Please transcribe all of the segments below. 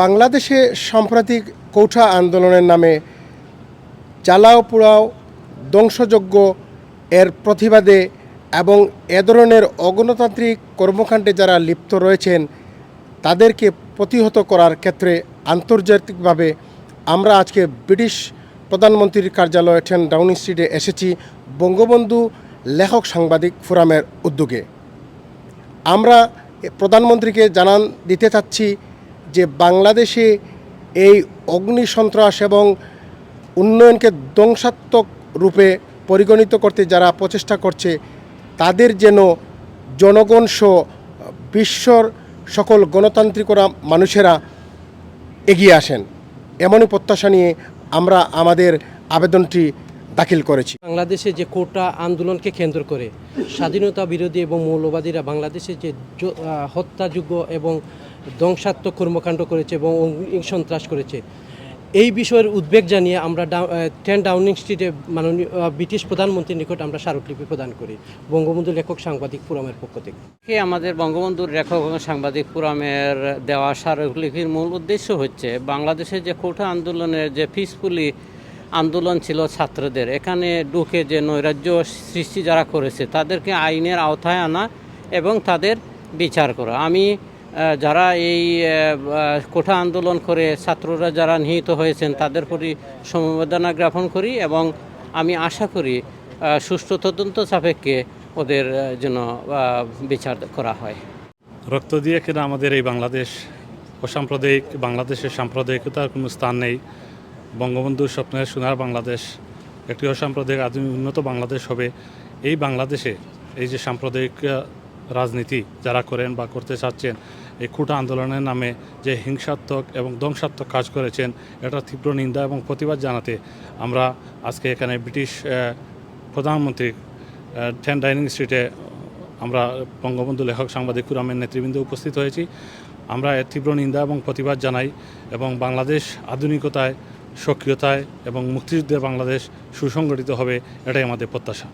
বাংলাদেশে সাম্প্রতিক কৌঠা আন্দোলনের নামে জ্বালাও পোড়াও ধ্বংসযজ্ঞ এর প্রতিবাদে এবং এ ধরনের অগণতান্ত্রিক কর্মকাণ্ডে যারা লিপ্ত রয়েছেন, তাদেরকে প্রতিহত করার ক্ষেত্রে আন্তর্জাতিকভাবে আমরা আজকে ব্রিটিশ প্রধানমন্ত্রীর কার্যালয় টেন ডাউনিং স্ট্রিটে এসেছি বঙ্গবন্ধু লেখক সাংবাদিক ফোরামের উদ্যোগে। আমরা প্রধানমন্ত্রীকে জানান দিতে চাচ্ছি যে বাংলাদেশে এই অগ্নি সন্ত্রাস এবং উন্নয়নকে ধ্বংসাত্মক রূপে পরিগণিত করতে যারা প্রচেষ্টা করছে, তাদের যেন জনগণ সহ বিশ্বর সকল গণতান্ত্রিকরা মানুষেরা এগিয়ে আসেন। এমনই প্রত্যাশা নিয়ে আমরা আমাদের আবেদনটি দাখিল করেছি। বাংলাদেশে যে কোটা আন্দোলনকে কেন্দ্র করে স্বাধীনতা বিরোধী এবং মৌলবাদীরা বাংলাদেশে যে হত্যাযোগ্য এবং ধ্বংসাত্মক কর্মকাণ্ড করেছে এবং সন্ত্রাস করেছে এই বিষয়ের উদ্বেগ জানিয়ে আমরা টেন ডাউনিং স্ট্রিটে মাননীয় ব্রিটিশ প্রধানমন্ত্রীর নিকট আমরা স্মারকলিপি প্রদান করি বঙ্গবন্ধু লেখক সাংবাদিক ফোরামের পক্ষ থেকে। কে আমাদের বঙ্গবন্ধুর লেখক ও সাংবাদিক ফোরামের দেওয়া স্মারকলিপির মূল উদ্দেশ্য হচ্ছে বাংলাদেশের যে কোঠা আন্দোলনের যে পিসফুলি আন্দোলন ছিল ছাত্রদের। এখানে ঢুকে যে নৈরাজ্য সৃষ্টি যারা করেছে, তাদেরকে আইনের আওতায় আনা এবং তাদের বিচার করা। আমি যারা এই কোঠা আন্দোলন করে ছাত্ররা যারা নিহিত হয়েছেন, তাদের প্রতি সমবেদনা জ্ঞাপন করি এবং আমি আশা করি সুষ্ঠু তদন্ত সাপেক্ষে ওদের জন্য বিচার করা হয়। রক্ত দিয়ে কিনা আমাদের এই বাংলাদেশ অসাম্প্রদায়িক বাংলাদেশের সাম্প্রদায়িকতার কোনো স্থান নেই। বঙ্গবন্ধুর স্বপ্নের সোনার বাংলাদেশ, একটি অসাম্প্রদায়িক আধুনিক উন্নত বাংলাদেশ হবে। এই বাংলাদেশে এই যে সাম্প্রদায়িক রাজনীতি যারা করেন বা করতে চাচ্ছেন, এই খুঁটা আন্দোলনের নামে যে হিংসাত্মক এবং ধ্বংসাত্মক কাজ করেছেন এটা তীব্র নিন্দা এবং প্রতিবাদ জানাতে আমরা আজকে এখানে ব্রিটিশ প্রধানমন্ত্রী টেন ডাইনিং স্ট্রিটে আমরা বঙ্গবন্ধু লেখক সাংবাদিক ফোরামের নেতৃবৃন্দ উপস্থিত হয়েছি। আমরা এর তীব্র নিন্দা এবং প্রতিবাদ জানাই এবং বাংলাদেশ আধুনিকতায় সক্রিয়তায় এবং মুক্তিযুদ্ধের বাংলাদেশ সুসংগঠিত হবে, এটাই আমাদের প্রত্যাশা।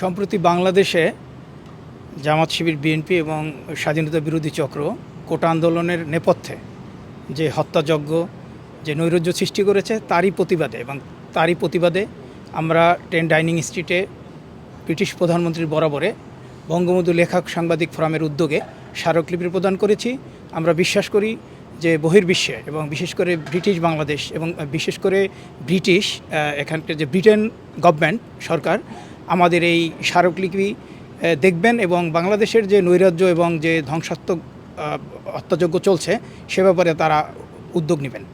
সম্প্রতি বাংলাদেশে জামাত শিবির, বিএনপি এবং স্বাধীনতা বিরোধী চক্র কোটা আন্দোলনের নেপথ্যে যে হত্যাযজ্ঞ, যে নৈরাজ্য সৃষ্টি করেছে, তারই প্রতিবাদে এবং তারই প্রতিবাদে আমরা টেন ডাইনিং স্ট্রিটে ব্রিটিশ প্রধানমন্ত্রীর বরাবরে বঙ্গবন্ধু লেখক সাংবাদিক ফোরামের উদ্যোগে স্মারকলিপি প্রদান করেছি। আমরা বিশ্বাস করি যে বহির্বিশ্বে এবং বিশেষ করে ব্রিটিশ বাংলাদেশ এবং বিশেষ করে ব্রিটিশ এখানকার যে ব্রিটেন গভর্নমেন্ট সরকার, আমাদের এই স্মারকলিপি দেখবেন এবং বাংলাদেশের যে নৈরাজ্য এবং যে ধ্বংসাত্মক অত্যাযোগ্য চলছে, সে ব্যাপারে তারা উদ্যোগ নেবেন।